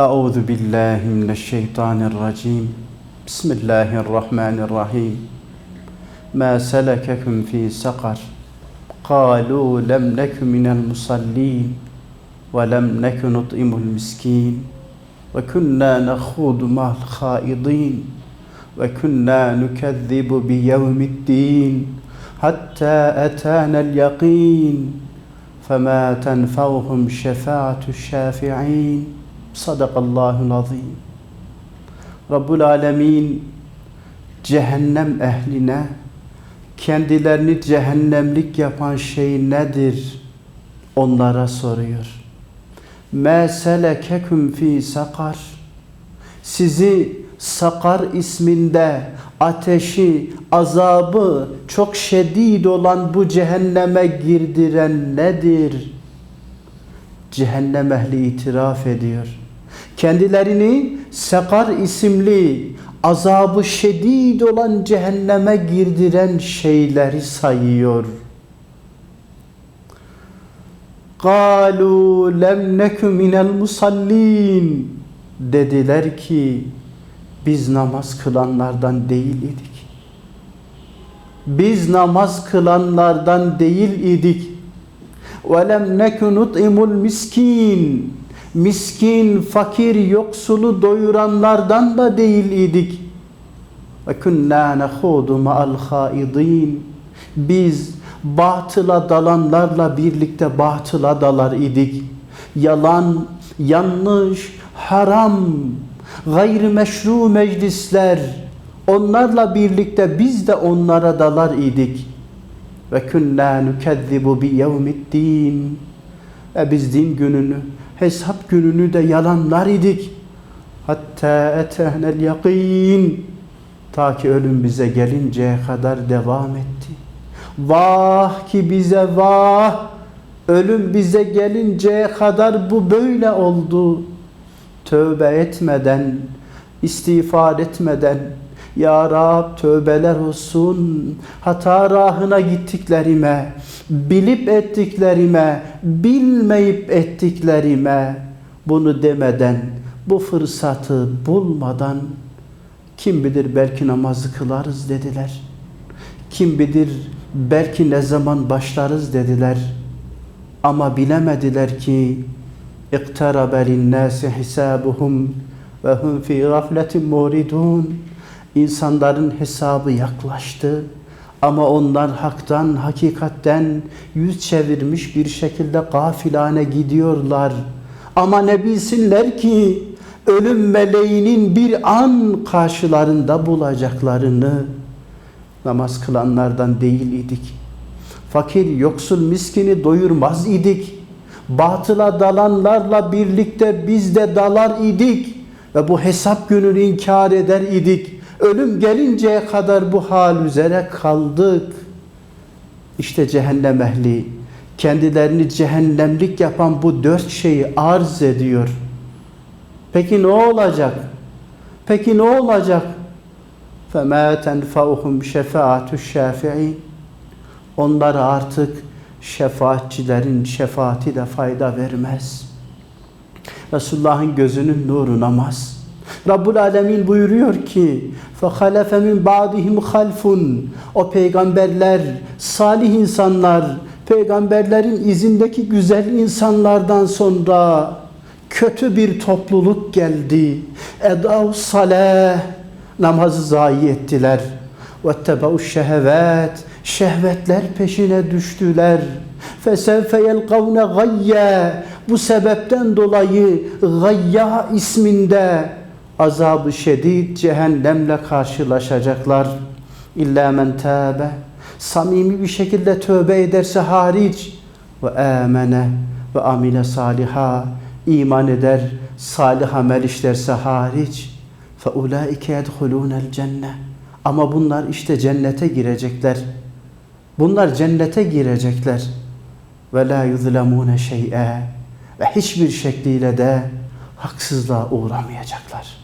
أعوذ بالله من الشيطان الرجيم. بسم الله الرحمن الرحيم. ما سلككم في سقر؟ قالوا لم نك من المصلين ولم نك نطعم المسكين. وكنا نخوض مع الخائضين. وكنا نكذب بيوم الدين حتى أتانا اليقين. فما تنفعهم شفاعة الشافعين. Sadakallahu azim. Rabbul alemin cehennem ehline kendilerini cehennemlik yapan şey nedir? Onlara soruyor. Me selekeküm fi sakar. Sizi sakar isminde ateşi, azabı çok şedid olan bu cehenneme girdiren nedir? Cehennem ehli itiraf ediyor Kendilerini Sakar isimli azabı şedid olan cehenneme girdiren şeyleri sayıyor. قَالُوا لَمْ نَكُ مِنَ الْمُصَلِّينَ Dediler ki biz namaz kılanlardan değil idik. Biz namaz kılanlardan değil idik. وَلَمْ نَكُ نُطْعِمُ الْمِسْكِينَ miskin, fakir, yoksulu doyuranlardan da değil idik. Ve künnâ nehudu ma'al haidîn. Biz batıla dalanlarla birlikte batıla dalar idik. Yalan, yanlış, haram, gayrimeşru meclisler, onlarla birlikte biz de onlara dalar idik. Ve künnâ nükezzibu bi yevmiddin. Ve biz din gününü, hesap gününü de yalanlar idik. Hatta etehnel yakin. Ta ki ölüm bize gelinceye kadar devam etti. Vah ki bize vah! Ölüm bize gelinceye kadar bu böyle oldu. Tövbe etmeden, istiğfar etmeden, Ya Rab tövbeler olsun, hata rahına gittiklerime, bilip ettiklerime, bilmeyip ettiklerime, bunu demeden, bu fırsatı bulmadan, kim bilir belki namazı kılarız dediler. Kim bilir belki ne zaman başlarız dediler. Ama bilemediler ki اِقْتَرَبَ لِلنَّاسِ حِسَابُهُمْ وَهُمْ فِي غَفْلَةٍ مُورِدُونَ İnsanların hesabı yaklaştı. ama onlar haktan, hakikatten yüz çevirmiş bir şekilde gafilane gidiyorlar. Ama ne bilsinler ki ölüm meleğinin bir an karşılarında bulacaklarını namaz kılanlardan değil idik. Fakir, yoksul, miskini doyurmaz idik. Batıla dalanlarla birlikte biz de dalar idik. Ve bu hesap gününü inkar eder idik. Ölüm gelinceye kadar bu hal üzere kaldık. İşte cehennem ehli kendilerini cehennemlik yapan bu dört şeyi arz ediyor. Peki ne olacak? Peki ne olacak? فَمَا تَنْفَعُهُمْ شَفَاعَةُ الشَّافِعِينَ Onlara artık şefaatçilerin şefaati de fayda vermez. Resulullah'ın gözünün nuru namaz. Rabbul Alemin buyuruyor ki فَخَلَفَ مِنْ بَعْدِهِمْ خَلْفٌ O peygamberler, salih insanlar, peygamberlerin izindeki güzel insanlardan sonra kötü bir topluluk geldi. Edav salah namazı zayi ettiler. وَاتَّبَعُ الشَّهَوَاتِ Şehvetler peşine düştüler. فَسَوْفَ يَلْقَوْنَ غَيَّ Bu sebepten dolayı Gayya isminde azabı şedid cehennemle karşılaşacaklar. İlla men tâbe samimi bir şekilde tövbe ederse hariç ve amene ve amile saliha iman eder, salih amel işlerse hariç fe ulaike yedhulûnel cenne ama bunlar işte cennete girecekler. Bunlar cennete girecekler. Ve la yuzlemune şey'e ve hiçbir şekliyle de haksızlığa uğramayacaklar.